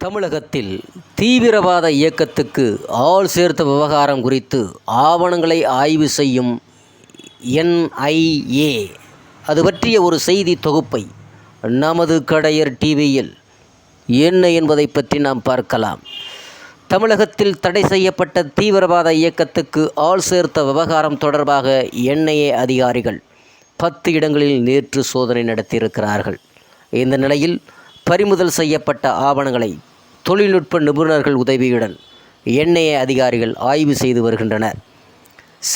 தமிழகத்தில் தீவிரவாத இயக்கத்துக்கு ஆள் சேர்த்த விவகாரம் குறித்து ஆவணங்களை ஆய்வு செய்யும் என்ஐஏ. அது பற்றிய ஒரு செய்தி தொகுப்பை நமது கடையர் டிவியில் என்ன என்பதை பற்றி நாம் பார்க்கலாம். தமிழகத்தில் தடை செய்யப்பட்ட தீவிரவாத இயக்கத்துக்கு ஆள் சேர்த்த விவகாரம் தொடர்பாக என்ஐஏ அதிகாரிகள் பத்து இடங்களில் நேற்று சோதனை நடத்தியிருக்கிறார்கள். இந்த நிலையில் பறிமுதல் செய்யப்பட்ட ஆவணங்களை தொழில்நுட்ப நிபுணர்கள் உதவியுடன் என்ஐஏ அதிகாரிகள் ஆய்வு செய்து வருகின்றனர்.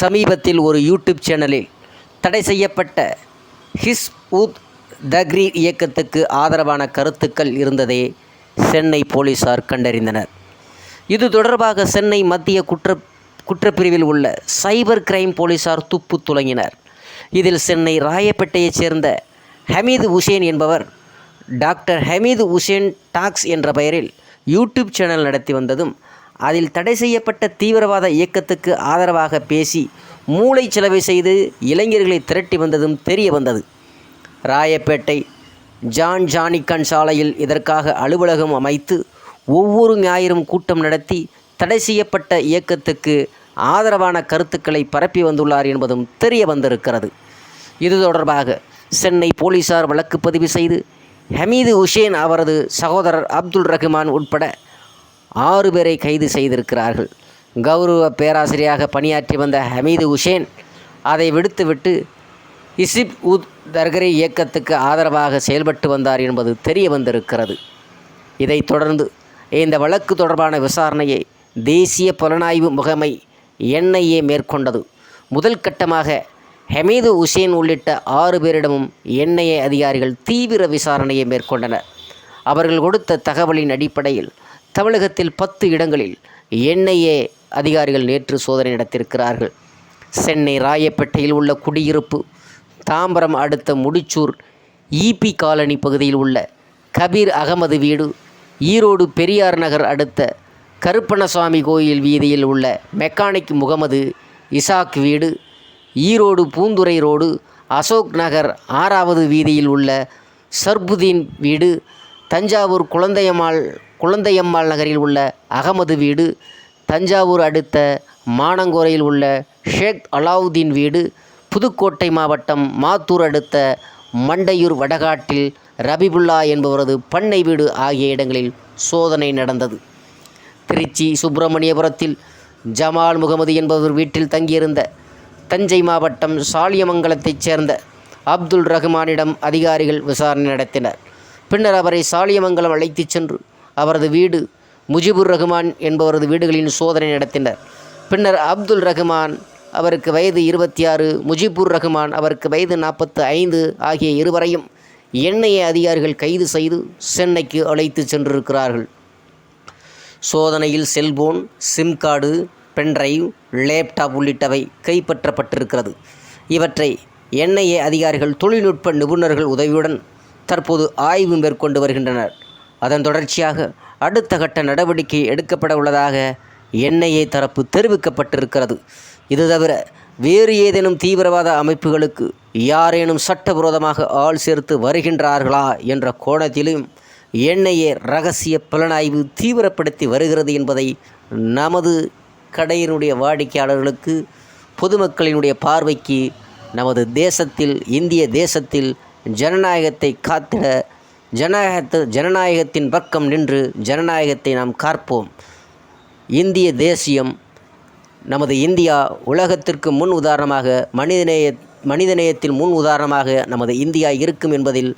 சமீபத்தில் ஒரு யூடியூப் சேனலில் தடை செய்யப்பட்ட ஹிஸ் உத் தக்ரி இயக்கத்துக்கு ஆதரவான கருத்துக்கள் இருந்ததை சென்னை போலீசார் கண்டறிந்தனர். இது தொடர்பாக சென்னை மத்திய குற்ற குற்றப்பிரிவில் உள்ள சைபர் கிரைம் போலீசார் துப்பு துளங்கினர் இதில் சென்னை ராயப்பேட்டையைச் சேர்ந்த ஹமீது உசேன் என்பவர் டாக்டர் ஹமீது உசேன் டாக்ஸ் என்ற பெயரில் யூடியூப் சேனல் நடத்தி வந்ததும் அதில் தடை செய்யப்பட்ட தீவிரவாத இயக்கத்துக்கு ஆதரவாக பேசி மூளை செலவை செய்து இளைஞர்களை திரட்டி வந்ததும் தெரிய வந்தது. ராயப்பேட்டை ஜான் ஜானிக்கன் சாலையில் இதற்காக அலுவலகம் அமைத்து ஒவ்வொரு ஞாயிறும் கூட்டம் நடத்தி தடை செய்யப்பட்ட இயக்கத்துக்கு ஆதரவான கருத்துக்களை பரப்பி வந்துள்ளார் என்பதும் தெரிய வந்திருக்கிறது. இது தொடர்பாக சென்னை போலீசார் வழக்கு பதிவு செய்து ஹமீது உஷேன் அவரது சகோதரர் அப்துல் ரஹ்மான் உட்பட ஆறு பேரை கைது செய்திருக்கிறார்கள். கௌரவ பேராசிரியராக பணியாற்றி வந்த ஹமீது உஷேன் அதை விடுத்துவிட்டு இசிப் உத் தர்கரி இயக்கத்துக்கு ஆதரவாக செயல்பட்டு வந்தார் என்பது தெரிய வந்திருக்கிறது. இதைத் தொடர்ந்து இந்த வழக்கு தொடர்பான விசாரணையை தேசிய புலனாய்வு முகமை என்ஐஏ மேற்கொண்டது. முதல் கட்டமாக ஹமீது உசேன் உள்ளிட்ட ஆறு பேரிடமும் என்ஐஏ அதிகாரிகள் தீவிர விசாரணையை மேற்கொண்டனர். அவர்கள் கொடுத்த தகவலின் அடிப்படையில் தமிழகத்தில் பத்து இடங்களில் என்ஐஏ அதிகாரிகள் நேற்று சோதனை நடத்தியிருக்கிறார்கள். சென்னை ராயப்பேட்டையில் உள்ள குடியிருப்பு தாம்பரம் அடுத்த முடிச்சூர் ஈபி காலனி பகுதியில் உள்ள கபீர் அகமது வீடு ஈரோடு பெரியார் நகர் அடுத்த கருப்பணசாமி கோயில் வீதியில் உள்ள மெக்கானிக் முகமது இசாக் வீடு ஈரோடு பூந்துறை ரோடு அசோக் நகர் ஆறாவது வீதியில் உள்ள சர்புதீன் வீடு தஞ்சாவூர் குழந்தையம்மாள் குழந்தையம்மாள் நகரில் உள்ள அகமது வீடு தஞ்சாவூர் அடுத்த மானங்கோரையில் உள்ள ஷேக் அலாவுதீன் வீடு புதுக்கோட்டை மாவட்டம் மாத்தூர் அடுத்த மண்டையூர் வடகாட்டில் ரபிபுல்லா என்பவரது பண்ணை வீடு ஆகிய இடங்களில் சோதனை நடந்தது. திருச்சி சுப்பிரமணியபுரத்தில் ஜமால் முகமது என்பவர் வீட்டில் தங்கியிருந்த தஞ்சை மாவட்டம் சாலியமங்கலத்தைச் சேர்ந்த அப்துல் ரஹ்மானிடம் அதிகாரிகள் விசாரணை நடத்தினர். பின்னர் அவரை சாலியமங்கலம் அழைத்துச் சென்று அவரது வீடு முஜிபுர் ரஹ்மான் என்பவரது வீடுகளின் சோதனை நடத்தினர். பின்னர் அப்துல் ரஹ்மான் அவருக்கு வயது இருபத்தி ஆறு முஜிபுர் ரஹ்மான் அவருக்கு வயது நாற்பத்து ஐந்து ஆகிய இருவரையும் என்ஐஏ அதிகாரிகள் கைது செய்து சென்னைக்கு அழைத்து சென்றிருக்கிறார்கள். சோதனையில் cellphone sim card pendrive laptop உள்ளிட்டவை கைப்பற்றப்பட்டிருக்கிறது. இவற்றை என்ஐஏ அதிகாரிகள் தொழில்நுட்ப நிபுணர்கள் உதவியுடன் தற்போது ஆய்வு மேற்கொண்டு வருகின்றனர். அதன் தொடர்ச்சியாக அடுத்த கட்ட நடவடிக்கை எடுக்கப்பட உள்ளதாக என்ஐஏ தரப்பு தெரிவிக்கப்பட்டிருக்கிறது. இது தவிர வேறு ஏதேனும் தீவிரவாத அமைப்புகளுக்கு யாரேனும் சட்டவிரோதமாக ஆள் சேர்த்து வருகின்றார்களா என்ற கோணத்திலும் என்ஐஏ ரகசிய புலனாய்வு தீவிரப்படுத்தி வருகிறது என்பதை நமது கடையினுடைய வாடிக்கையாளர்களுக்கு பொதுமக்களினுடைய பார்வைக்கு நமது தேசத்தில் இந்திய தேசத்தில் ஜனநாயகத்தை காத்திட ஜனநாயகத்து ஜனநாயகத்தின் பக்கம் நின்று ஜனநாயகத்தை நாம் காப்போம் இந்திய தேசியம் நமது இந்தியா உலகத்திற்கு முன் உதாரணமாக மனிதநேய மனிதநேயத்தில் முன் உதாரணமாக நமது இந்தியா இருக்கும் என்பதில்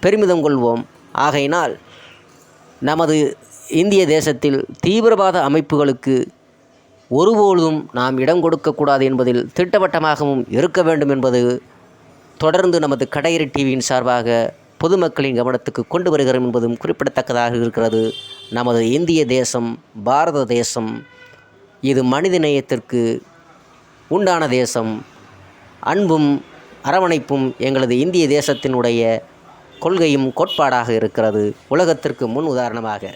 பெருமிதம் கொள்வோம். ஆகையினால் நமது இந்திய தேசத்தில் தீவிரவாத அமைப்புகளுக்கு ஒருபொழுதும் நாம் இடம் கொடுக்கக்கூடாது என்பதில் திட்டவட்டமாகவும் இருக்க வேண்டும் என்பது தொடர்ந்து நமது கடையறி டிவியின் சார்பாக பொதுமக்களின் கவனத்துக்கு கொண்டு வருகிறோம் என்பதும் குறிப்பிடத்தக்கதாக இருக்கிறது. நமது இந்திய தேசம் பாரத தேசம் இது மனித நேயத்திற்கு உண்டான தேசம். அன்பும் அரவணைப்பும் எங்களது இந்திய தேசத்தினுடைய கொள்கையும் கோட்பாடாக இருக்கிறது. உலகத்திற்கு முன் உதாரணமாக